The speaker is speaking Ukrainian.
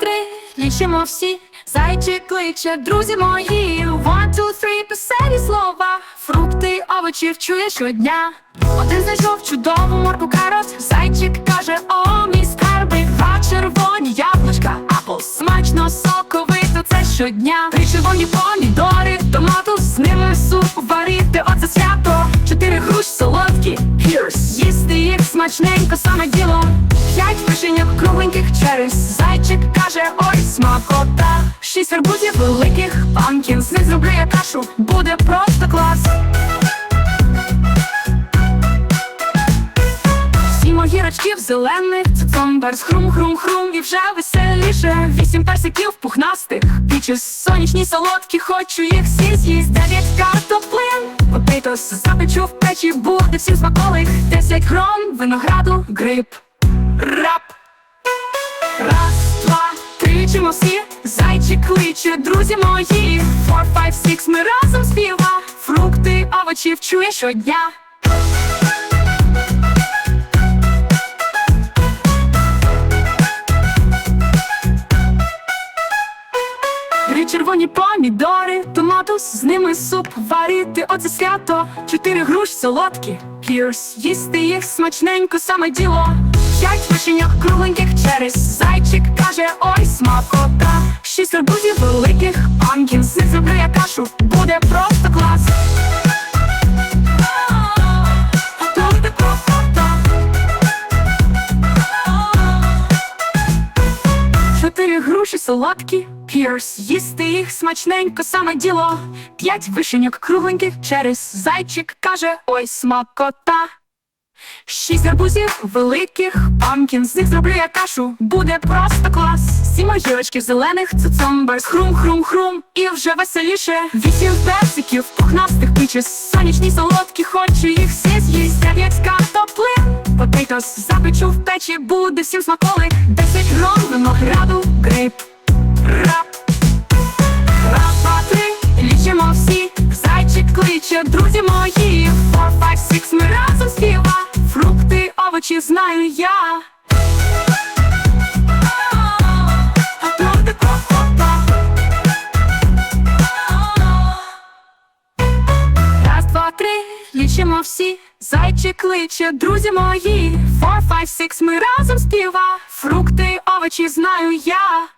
три, лічимо всі, зайчик кличе, друзі мої. One, two, three, писарі слова, фрукти, овочі чує щодня. Один знайшов чудову морку карот, зайчик каже, о, мій скарби, два червоні яблучка, апл, смачно, соковито, це щодня. Їсти смачненько, саме діло. П'ять вишеньок кругленьких через зайчик каже, ой, смакота. Шість арбузів великих, панкін, з них зроблю я кашу, буде просто клас. Сім огірочків зелених, цуцомбер з хрум-хрум-хрум і вже веселіше. Вісім персиків пухнастих, пічі сонячні солодкі, хочу їх всі з'їсть. Дев'ять картоплин, потитос запечу в печі, буде всім смаколик. Десять крон, винограду, гриб, рап. Раз, два, три, чимо всі, зайчик кличе, друзі мої. Four, five, six, ми разом співа, фрукти, овочі вчує щодня. Помідори, томатус, з ними суп варити, оце свято, чотири груш солодкі, пірс, їсти їх смачненько, саме діло. П'ять вишеньок кругленьких через зайчик каже, ой, смакота. Шість арбузів великих, панкін, знизу кашу, буде просто Чотири груші солодкі, пірс, їсти їх смачненько, саме діло. П'ять вишеньок кругленьких через зайчик каже, ой, смакота. Шість гарбузів великих, памкін, з них зроблю я кашу, буде просто клас. Сім огірочків зелених, цуцомбер, хрум-хрум-хрум, і вже веселіше. Вісім персиків, пухнастих пичі, сонячні солодкі, хочу їх всі з'їсть. Дев'ять картоплин, потитос, запечу в печі, буде всім смаколик. Десять гром винограду, грейп, рап. Раз, два, три, лічимо всі, зайчик кличе, друзі мої. Four, five, six, ми разом співа, фрукти, овочі знаю я. Лічимо всі, зайчик кличе, друзі мої. Four, five, six, ми разом співа, фрукти, овочі знаю я.